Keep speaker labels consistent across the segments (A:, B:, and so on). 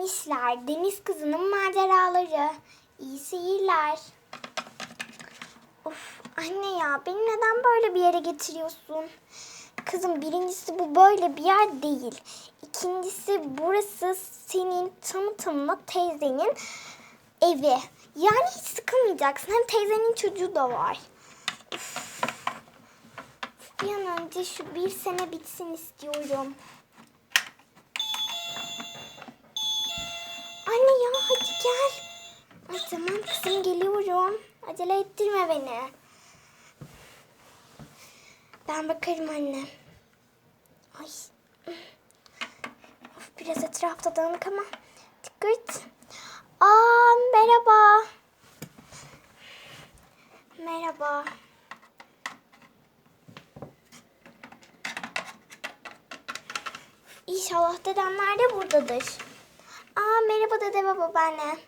A: İşler, Deniz Kızı'nın maceraları. İyi seyirler. Of anne ya beni neden böyle bir yere getiriyorsun? Kızım birincisi bu böyle bir yer değil. İkincisi burası senin tamı tamına teyzenin evi. Yani hiç sıkılmayacaksın. Hem teyzenin çocuğu da var. Of. Bir an önce şu bir sene bitsin istiyorum. Anne ya hadi gel. Ay tamam kızım geliyorum. Acele ettirme beni. Ben bakarım anne. Ay. Of, biraz etrafta dağınık ama. Dikkat. Aa merhaba. Merhaba. İnşallah dedemler de buradadır. Aa merhaba dede ve babaanne.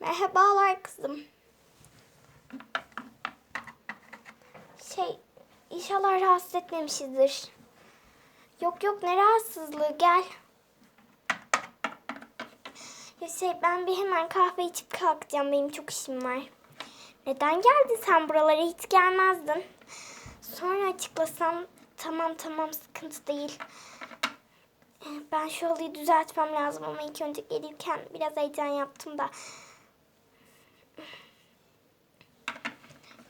A: Merhabalar kızım. Şey inşallah rahatsız etmemişizdir. Yok yok ne rahatsızlığı gel. Ya şey ben bir hemen kahve içip kalkacağım benim çok işim var. Neden geldin sen buralara hiç gelmezdin. Sonra açıklasam tamam tamam sıkıntı değil. Ben şu halıyı düzeltmem lazım ama ilk önce gelirken biraz heyecan yaptım da.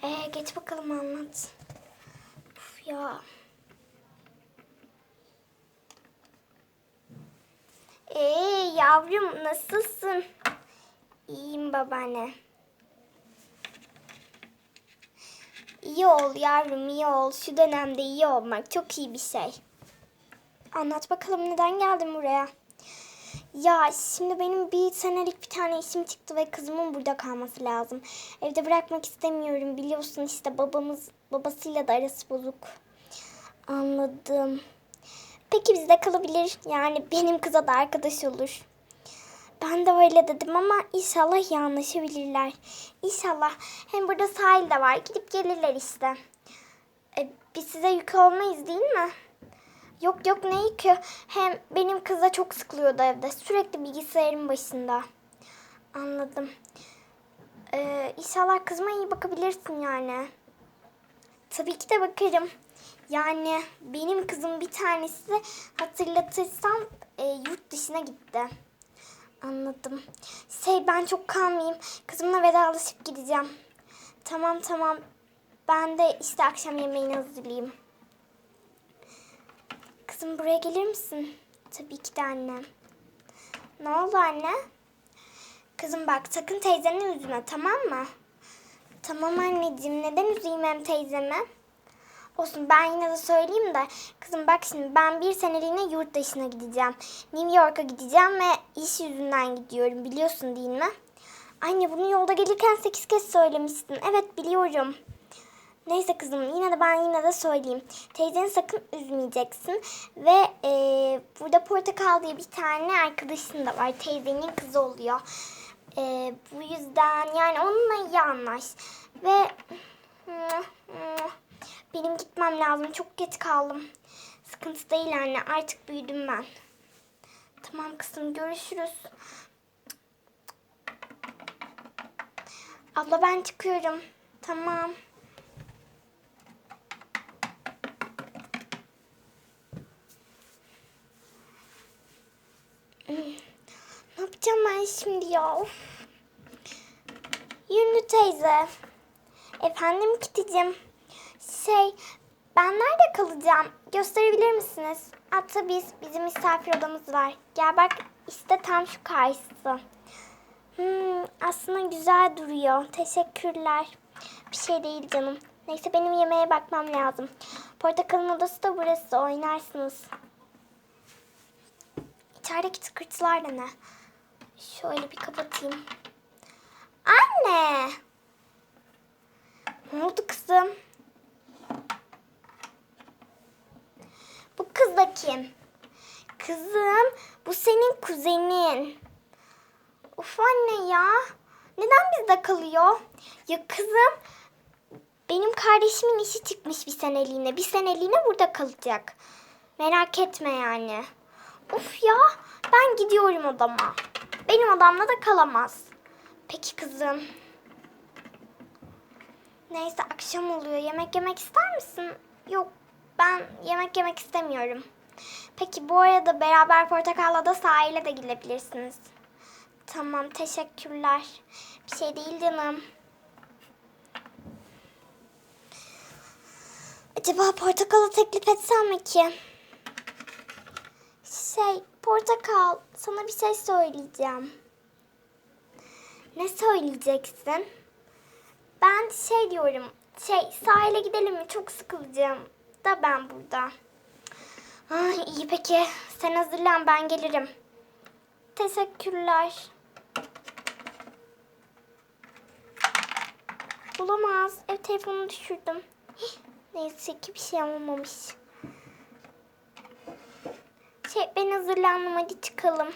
A: Ee, geç bakalım anlat. Uf ya. Ee yavrum nasılsın? İyiyim babaanne. İyi ol yavrum iyi ol. Şu dönemde iyi olmak çok iyi bir şey. Anlat bakalım neden geldin buraya? Ya şimdi benim bir senelik bir tane işim çıktı ve kızımın burada kalması lazım. Evde bırakmak istemiyorum. Biliyorsun işte babamız babasıyla da arası bozuk. Anladım. Peki bizde kalabilir. Yani benim kıza da arkadaş olur. Ben de öyle dedim ama inşallah iyi anlaşabilirler. İnşallah. Hem burada sahil de var. Gidip gelirler işte. E, biz size yük olmayız değil mi? Yok yok ne yükü. Hem benim kız da çok sıkılıyordu evde. Sürekli bilgisayarın başında. Anladım. Ee, inşallah kızıma iyi bakabilirsin yani. Tabii ki de bakarım. Yani benim kızım bir tanesi hatırlatırsam e, yurt dışına gitti. Anladım. Şey ben çok kalmayayım. Kızımla vedalaşıp gideceğim. Tamam tamam. Ben de işte akşam yemeğini hazırlayayım. Kızım buraya gelir misin? Tabii ki de annem. Ne oldu anne? Kızım bak sakın teyzeni üzme tamam mı? Tamam anneciğim neden üzeyim hem teyzemi? Olsun ben yine de söyleyeyim de kızım bak şimdi ben bir seneliğine yurt dışına gideceğim. New York'a gideceğim ve iş yüzünden gidiyorum biliyorsun değil mi? Anne bunu yolda gelirken sekiz kez söylemiştin. Evet biliyorum. Neyse kızım yine de ben yine de söyleyeyim. Teyzeni sakın üzmeyeceksin. Ve e, burada Portakal diye bir tane arkadaşın da var. Teyzenin kızı oluyor. E, bu yüzden yani onunla iyi anlaş. Ve benim gitmem lazım. Çok geç kaldım. Sıkıntı değil anne. Artık büyüdüm ben. Tamam kızım görüşürüz. Abla ben çıkıyorum. Tamam. Ne yapacağım ben şimdi ya? Of. Yünlü teyze. Efendim Kiticim. Şey, ben nerede kalacağım? Gösterebilir misiniz? Aa, tabii bizim misafir odamız var. Gel bak işte tam şu karşısı. Hmm, aslında güzel duruyor. Teşekkürler. Bir şey değil canım. Neyse benim yemeğe bakmam lazım. Portakalın odası da burası. Oynarsınız. İçerideki tıkırtılar da ne? Şöyle bir kapatayım. Anne! Ne oldu kızım? Bu kız da kim? Kızım, bu senin kuzenin. Uf anne ya. Neden bizde kalıyor? Ya kızım, benim kardeşimin işi çıkmış bir seneliğine. Bir seneliğine burada kalacak. Merak etme yani. Of ya Ben gidiyorum odama. Benim odamda da kalamaz. Peki kızım. Neyse akşam oluyor. Yemek yemek ister misin? Yok ben yemek yemek istemiyorum. Peki bu arada beraber portakalla da sahile de gidebilirsiniz. Tamam teşekkürler. Bir şey değil canım. Acaba portakala teklif etsem mi ki? Şey portakal sana bir şey söyleyeceğim. Ne söyleyeceksin? Ben şey diyorum. Şey sahile gidelim mi? Çok sıkılacağım. Da ben burada. Ah, iyi peki. Sen hazırlan ben gelirim. Teşekkürler. Olamaz. Ev telefonunu düşürdüm. Neyse ki bir şey olmamış. Şey ben hazırlandım hadi çıkalım.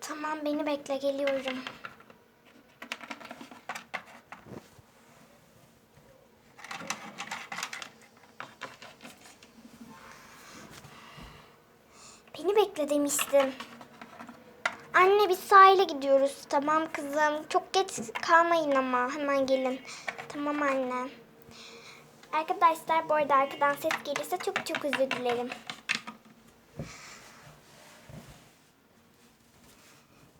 A: Tamam beni bekle geliyorum. Beni bekle demiştim. Anne biz sahile gidiyoruz. Tamam kızım. Çok geç kalmayın ama. Hemen gelin. Tamam anne. Arkadaşlar bu arada arkadan ses gelirse çok çok özür dilerim.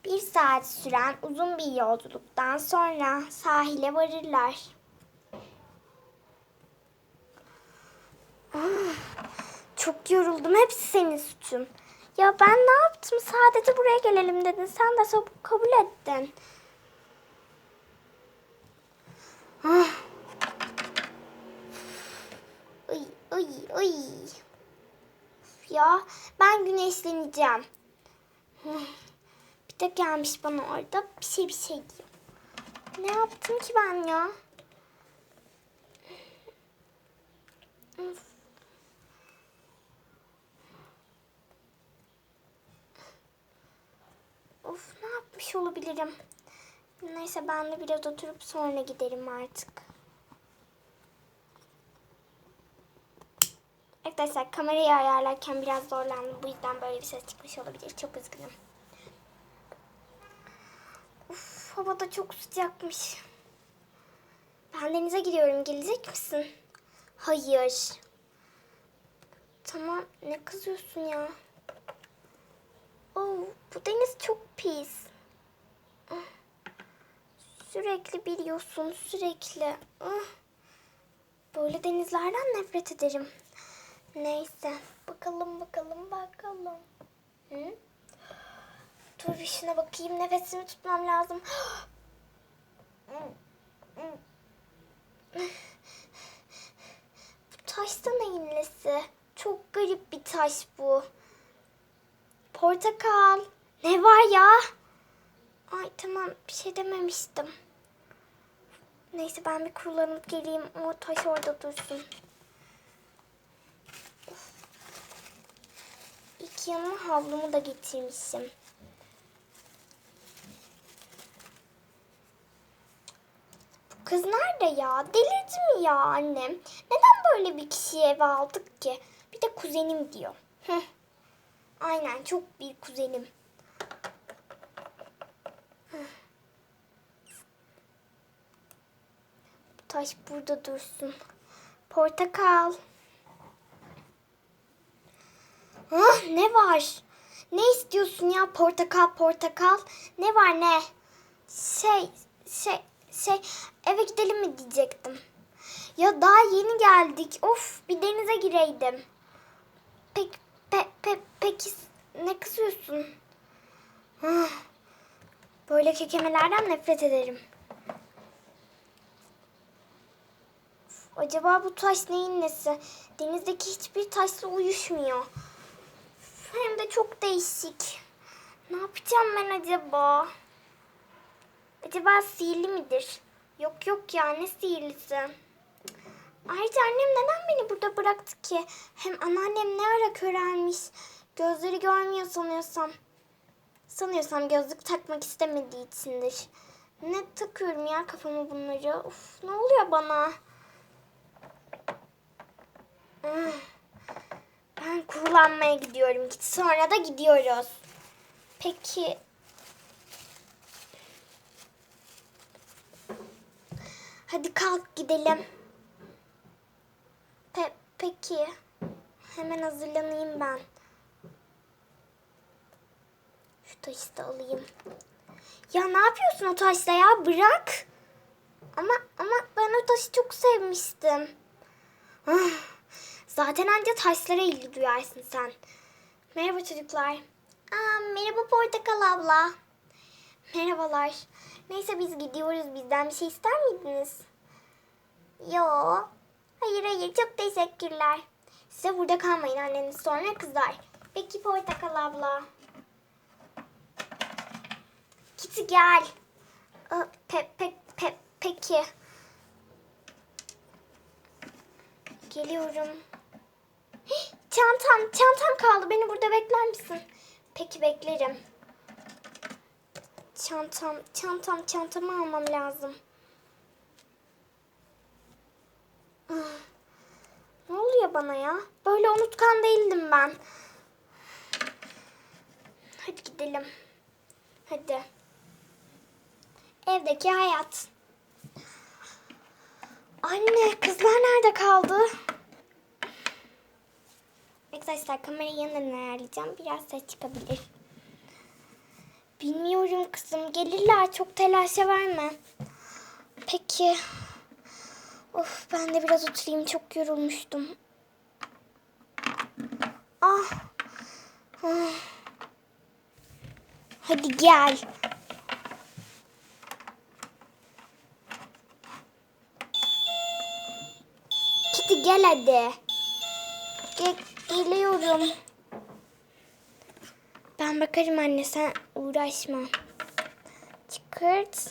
A: Bir saat süren uzun bir yolculuktan sonra sahile varırlar. Ah, Çok yoruldum. Hepsi senin suçun. Ya ben ne yaptım? Sadece buraya gelelim dedin. Sen de kabul ettin. Ah. Ay, ay. Ya ben güneşleneceğim. Bir de gelmiş bana orada bir şey bir şey diyor. Ne yaptım ki ben ya? Of. Of ne yapmış olabilirim? Neyse ben de biraz oturup sonra giderim artık. Arkadaşlar kamerayı ayarlarken biraz zorlandım. Bu yüzden böyle bir ses çıkmış olabilir. Çok üzgünüm. Uf, hava da çok sıcakmış. Ben denize giriyorum. Gelecek misin? Hayır. Tamam. Ne kızıyorsun ya? Oh, bu deniz çok pis. Ah. Sürekli biliyorsun, sürekli. Ah. Böyle denizlerden nefret ederim. Neyse, bakalım bakalım bakalım. Hı? Dur şuna bakayım, nefesimi tutmam lazım. Bu taş da neyin nesi? Çok garip bir taş bu. Portakal. Ne var ya? Ay tamam bir şey dememiştim. Neyse ben bir kurulanıp geleyim. O taş orada dursun. Yanıma havlumu da getirmişim. Bu kız nerede ya? Delirdi mi ya annem? Neden böyle bir kişiyi eve aldık ki? Bir de kuzenim diyor. Hıh. Aynen çok bir kuzenim. Hıh. Bu taş burada dursun. Portakal. Ah ne var? Ne istiyorsun ya portakal portakal? Ne var ne? Şey şey şey eve gidelim mi diyecektim. Ya daha yeni geldik. Of bir denize gireydim. Pek pe, pe, peki ne kızıyorsun? Ah, Böyle kekemelerden nefret ederim. Acaba bu taş neyin nesi? Denizdeki hiçbir taşla uyuşmuyor. Of, Hem de çok değişik. Ne yapacağım ben acaba? Acaba sihirli midir? Yok yok ya ne sihirlisi? Ayrıca annem neden beni burada bıraktı ki? Hem anneannem ne ara körelmiş. Gözleri görmüyor sanıyorsam. Sanıyorsam gözlük takmak istemediği içindir. Ne takıyorum ya kafama bunları? Uf ne oluyor bana? Ah. Saklanmaya gidiyorum. Sonra da gidiyoruz. Peki. Hadi kalk gidelim. Pe peki. Hemen hazırlanayım ben. Şu taşı da alayım. Ya ne yapıyorsun o taşla ya? Bırak. Ama ama ben o taşı çok sevmiştim. Ah, Zaten anca taşlara ilgi duyarsın sen. Merhaba çocuklar. Aa, merhaba Portakal abla. Merhabalar. Neyse biz gidiyoruz. Bizden bir şey ister miydiniz? Yo. Hayır hayır çok teşekkürler. Size burada kalmayın anneniz sonra kızar. Peki Portakal abla. Kitty gel. Aa, Pe, pe, pe, peki. Geliyorum. Çantam, çantam kaldı. Beni burada bekler misin? Peki beklerim. Çantam, çantam, çantamı almam lazım. Ah, Ne oluyor bana ya? Böyle unutkan değildim ben. Hadi gidelim. Hadi. Evdeki hayat. Anne, kızlar nerede kaldı? Arkadaşlar kamerayı yeniden ayarlayacağım. Biraz ses çıkabilir. Bilmiyorum kızım. Gelirler. Çok telaşa verme. Peki. Of ben de biraz oturayım. Çok yorulmuştum. Ah. Ah. Hadi gel. Kitty gel hadi. Ge- geliyorum. Ben bakarım anne sen uğraşma. Çıkırt.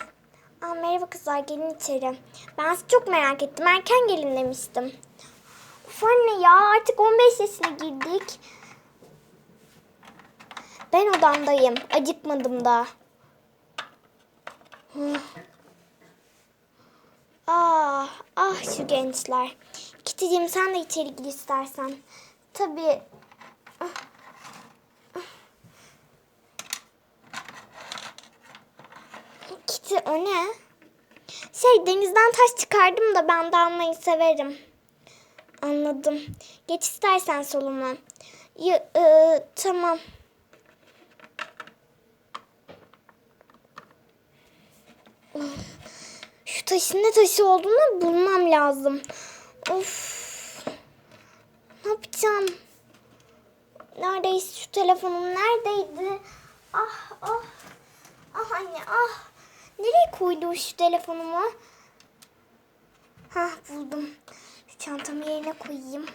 A: Aa, merhaba kızlar gelin içeri. Ben sizi çok merak ettim. Erken gelin demiştim. Of anne ya artık 15 yaşına girdik. Ben odamdayım. Acıkmadım da. Ah, ah şu gençler. Kitty'cim sen de içeri gir istersen. Tabii. Kitty o ne? Şey denizden taş çıkardım da ben de almayı severim. Anladım. Geç istersen soluma. Ya, e, tamam. Şu taşın ne taşı olduğunu bulmam lazım. Of. Yapacağım? Neredeyiz şu telefonum? Neredeydi? Ah ah. Ah anne ah. Nereye koydu şu telefonumu? Hah buldum. Şu çantamı yerine koyayım.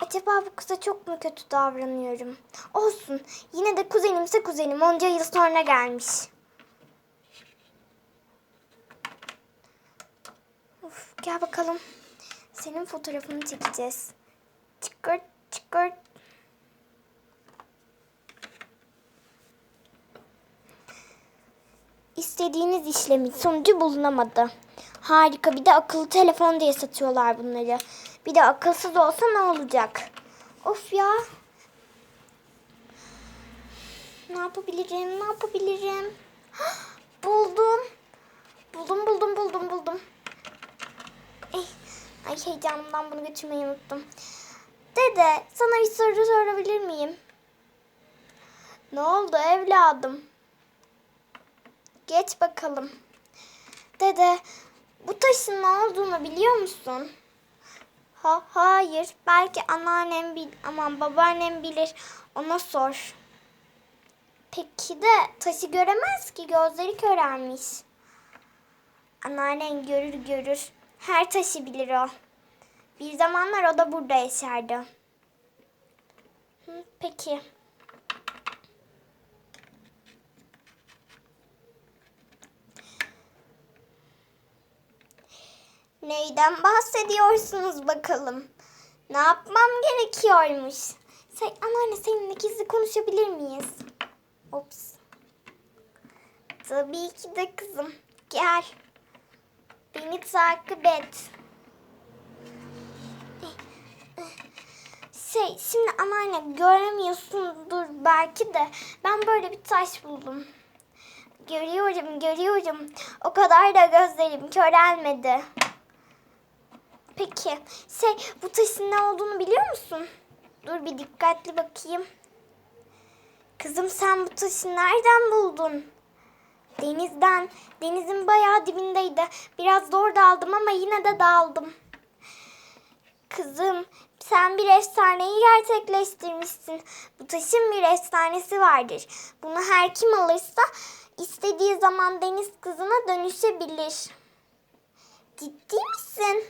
A: Acaba bu kıza çok mu kötü davranıyorum? Olsun. Yine de kuzenimse kuzenim. Onca yıl sonra gelmiş. Gel bakalım. Senin fotoğrafını çekeceğiz. Çıkart, çıkart. İstediğiniz işlemin sonucu bulunamadı. Harika bir de akıllı telefon diye satıyorlar bunları. Bir de akılsız olsa ne olacak? Of ya. Ne yapabilirim? Ne yapabilirim? Buldum. Buldum buldum buldum buldum. Ay, heyecanımdan bunu götürmeyi unuttum. Dede sana bir soru sorabilir miyim? Ne oldu evladım? Geç bakalım. Dede, bu taşın ne olduğunu biliyor musun? Ha, hayır. Belki anneannem bil, aman babaannem bilir. Ona sor. Peki de taşı göremez ki gözleri körelmiş. Anneannen görür görür. Her taşı bilir o. Bir zamanlar o da burada yaşardı. Peki. Neyden bahsediyorsunuz bakalım? Ne yapmam gerekiyormuş? Say, anneanne seninle gizli konuşabilir miyiz? Ops. Tabii ki de kızım. Gel. Beni takip et. Şey şimdi anneanne göremiyorsundur belki de ben böyle bir taş buldum. Görüyorum görüyorum. O kadar da gözlerim körelmedi. Peki şey bu taşın ne olduğunu biliyor musun? Dur bir dikkatli bakayım. Kızım sen bu taşı nereden buldun? Denizden. Denizin bayağı dibindeydi. Biraz zor daldım ama yine de daldım. Kızım sen bir efsaneyi gerçekleştirmişsin. Bu taşın bir efsanesi vardır. Bunu her kim alırsa istediği zaman deniz kızına dönüşebilir. Ciddi misin?